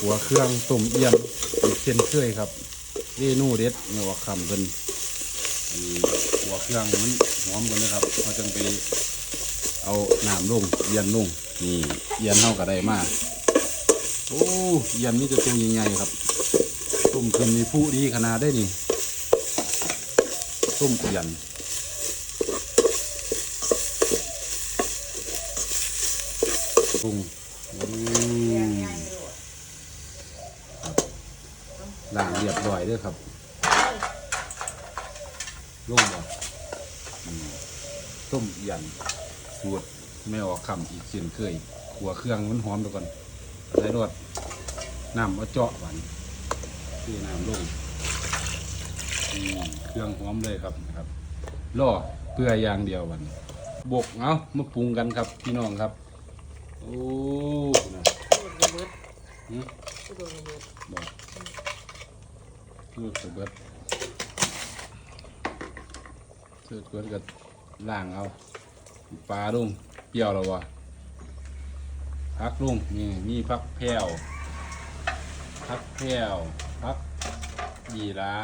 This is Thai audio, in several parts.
หัวเครื่องต้มเอี่ยมเช่นเคยครับเมนูเด็ดเนื้อคำเพิ่นหัวเครื่องมันหอมกันนะครับเราจังไปเอาหน้ำลงเอียนลงนี่เอียนเท่ากับได้มากโอ้เอียนนี่จะตัวใหญ่ๆครับต้มขึ้นมีผู้ดีขนาดได้นี่ต้มเอียนปรุงอืม ล้างเรียบร้อยเด้วยครับลงบ่อืมต้มเอียนสูตรไม่ออกคำอีกเช่นเคยขัวเครื่องมันหอมไปก่อนใส่รสน้ำเอาเจาะหวานที่น้ำลงอืมเครื่องหอมเลยครับนะครับล่อเพื่ออย่างเดียววันบกเอามาปรุงกันครับพี่น้องครับ โอ้นะโดนระเบิดหืมโดนระเบิดบอก ลูกเบิดเสือเบิดกับล่างเอาปลาลุงเปรี้ยวแล้ววะพักลุงนี่มีพักแพรวพักแพรวพักยีรา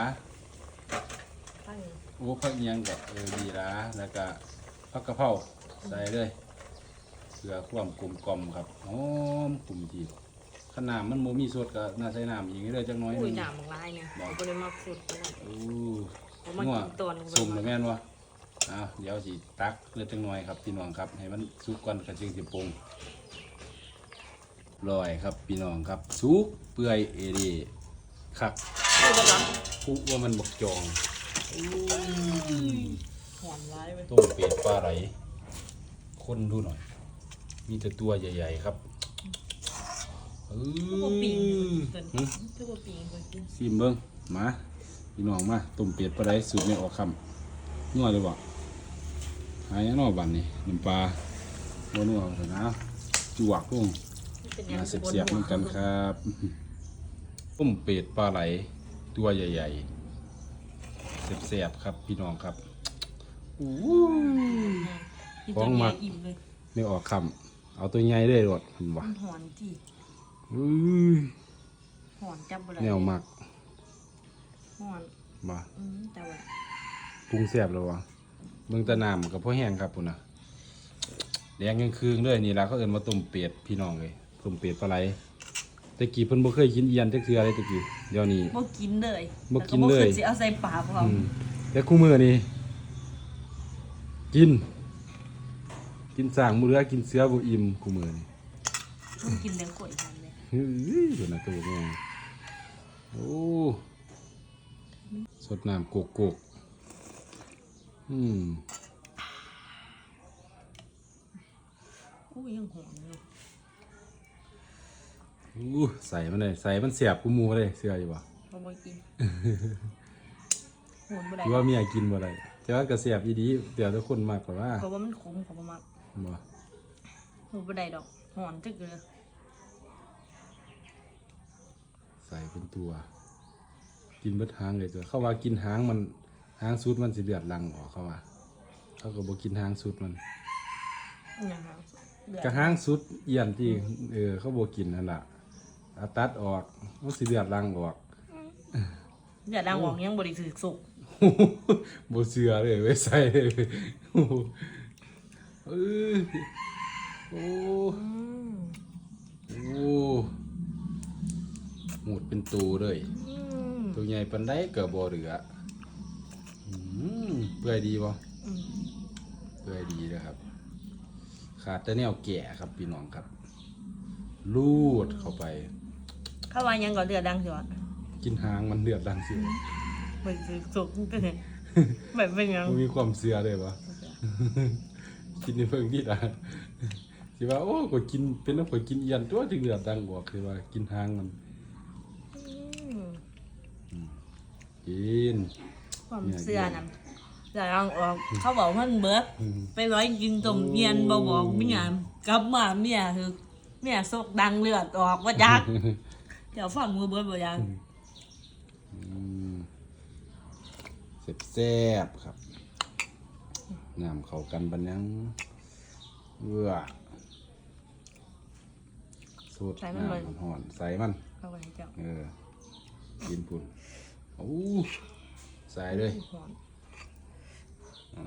ตั้งโอ้พักเอียงกับเออยีราแล้วก็พักกระเพราใส่เลยเสือความกลมกล่อมครับหอมกลุ่มที ขนาดมันโมมีสดก็น่าใส่น้ำอีกนิดเลยจังน้อยหอุ้นึยงหนามของลายเนี่ยผมก็เลยมาสุดนะโอ้ผมมานัวกินตัวหนึงสุ่มแล้วแม่นวะอ้าวเดี๋ยวสิตักเพื่อจังหน่อยครับพี่น้องครับ ให้มันสุกก่อนกระจึงสิปรุงลอยครับพี่น้องครับสุกเปื่อยเอเดีคักอุ้ยระวังคุว่ามันบกจองหอมร้ายไปต้มเป็ดปลาไหลคนดูหน่อย มีแต่ตัวใหญ่ ๆ ครับเอทุกคนปีงเกินหึทุกคนปีงเกินกินซิมเบิ้งมาพี่น้องมาต้มเป็ดปลาไหลสูตรไม่ออกคำนัวเลยบ่หายยังนอกบันนี่น้ำปลาบัวนัวเอาเถอะนะจวกลงเป็นมาบเสียบๆเหมือนกันครับต้มเป็ดปลาไหลตัวใหญ่ๆเสียบๆครับ พี่น้องครับอู้กินขตัอวงหมัใหญ่กอิ่มเลยไม่ออกคำเอาตัวใหญ่ได้รดเห็นบ่มันหอนจี อุ้ยหอนจับอะไรแนวหมักหอนบ่อืมแต่ว่าปรุงแซ่บแล้ววะเบิ่งแตะน้ำกับพ่อแห้งครับพุ่นน่ะแดงยังคืงเลยนี่ล่ะเขาเอิ้นมาต้มเป็ดพี่น้องเลยต้มเป็ดปลาไหลตะกี้เพิ่นบ่เคยกินเอียนจักเทื่อเลยตะกี้เดี๋ยวนี้ บ่กินเลยบ่กินเลยแต่ก็บ่คสิเอาใส่ปากเราอืมแต่คู่มือนี่กิน กินสร้างมือเรือกินเสือบ่อิ่มคู่มือนี่ต้องกินเลี้ยงกล้วยทันเลยเฮ้ยดูนะตัวแม่โอ้สดน้ำโกกโกกอืมอุ้ยยังหอนอยู่อู้ใส่มันเลยใส่มันเสียบกูมูเลยเสืออยู่บ่บ่บ่กินหอนบ่ได้คิดว่าเมียกินบ่ได้แต่ว่ากระเสียบอีดีเดี๋ยวทุกคนมากกว่าว่าเพราะว่ามันขมเขาบ่มักบ่หอนบ่ได้ดอกหอนจึกเลย ใส่เป็นตัว กินเบิดหางเลยตัว เขาว่ากินหางมันหางสุดมันสิเลือดลังออกเขาว่าเขาก็บ่กินหางสุดมันอหยังหางเดือดกระหางสุดเอียนที่เออเขาบ่กินนั่นล่ะเอาตัดออกมันสิเลือดลังออกเดือดดังหวองยังบ่ได้ถือสุกบ่เสือเลยไว้ใส่เลยโอ้โหเออโอ้ อืม โอ้ หมดเป็นตูเลยอืมตัวใหญ่ปานใดก็บ่เหลืออืมเปื่อยดีบ่อืมเปื่อยดีนะครับ ขาดแต่แนวแก่ครับพี่น้องครับ ลูดเข้าไป เข้าว่ายังก็เดือดดังสิวะกินหางมันเดือดดังเสียบ่ได้ถือสุกก็เห็นแบบเป็นหยังมันมีความเสือเลยปะกินในเพิ่งที่ละสิว่าโอ้ก็กินเป็นน้ำก็กินเอียนตัวจึงเดือดดังบอกคือว่ากินหางมัน อืม กินความเสื้อนั่นเสื้อดังออกเขาบอกว่ามันเบิดอืมไปร้อยกินต้มเย็นบ่บอกเมียกลับมาเมียคือเมียซกดังเลือดออกว่าจักเดี๋ยวฟังมือเบิดบ่ยังอืมแซ่บๆครับน้ำเข้ากันบันยังเอื้อสูตรใส่มันเลยน้ำห่อนๆใส่มันเอาไว้ให้เจ้าเออกินปุ่น โอ้ใส่เลยหอมเออ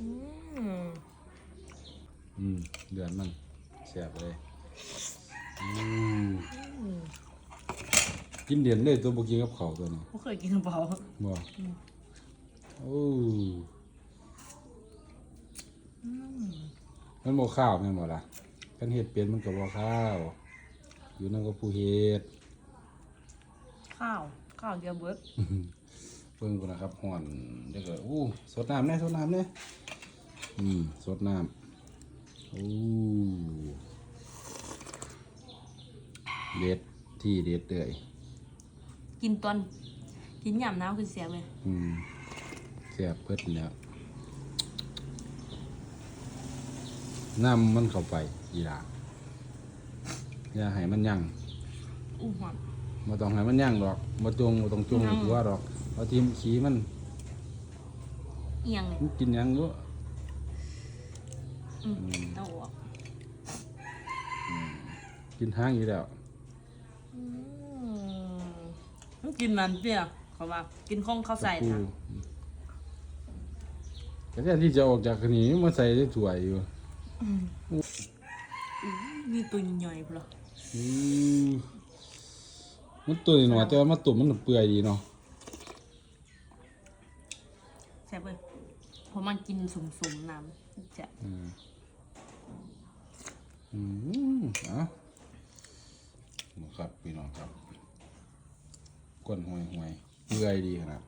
อืมอืมเดือนมันแซ่บเลยอืมกินเดือนเลยตัวบกินกับข้าวตัวนี้บ่เคยกินกระเป๋าบ่โอ้มันบ่ข้าวแม่นบ่ล่ะกันเฮ็ดเป็นมันก็บ่ข้าว อยู่นั่นก็ผู้เฮ็ด ข้าวข้าวเดียวเบิดเบิ่งก่อนนะครับห่อนเดี๋ยวก็อู้สดน้ำแน่สดน้ำแน่อืมสดน้ำอู้เด็ดที่เด็ดเลยกินตอนกินยามหนาวคือเสียเลยอืมเสียบเพิดแล้วน้ำมันเข้าไปอีหลาอย่าให้มันยั่งอู้หอม มาต้องให้มันยั่งดอกมาจงมาต้องจงยั่งหัวดอกเอาทีมขี้มันเอียงเลยมันกินหยังด้วยอืมเอาออกกินห้างอยู่แล้วอืมมันกินมันเปรี้ยวเขาว่ากินข้องข้าวใส่ปูนะก็แทนที่จะออกจากนี้มาใส่ได้สวยอยู่นี่ตัวใหญ่ๆพุ่นเหรออืม มันตัวหน่อยแต่ว่ามาตุ่มมันเปื่อยดีเนาะแซ่บเลยเพราะมันกินสุ่มๆน้ำจะอืมอืมเอะนะครับพี่น้องครับก้นห่วยห่วยๆเปื่อยดีขนาด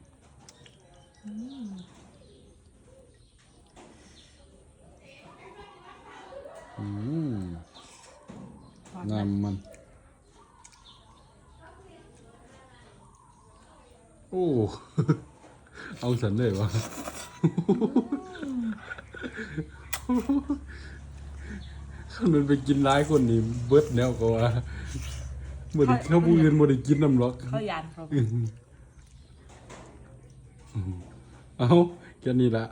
อืมหอมนะน้ำมัน โอ้ เอาฉันเลยวะขันมันไปกินร้ายคนนี้เบิดแนวก็ว่าบ่ได้เขาผู้อื่นบ่ได้กินน้ำหรอกข้าวยานเขาเอาแค่นี้ละ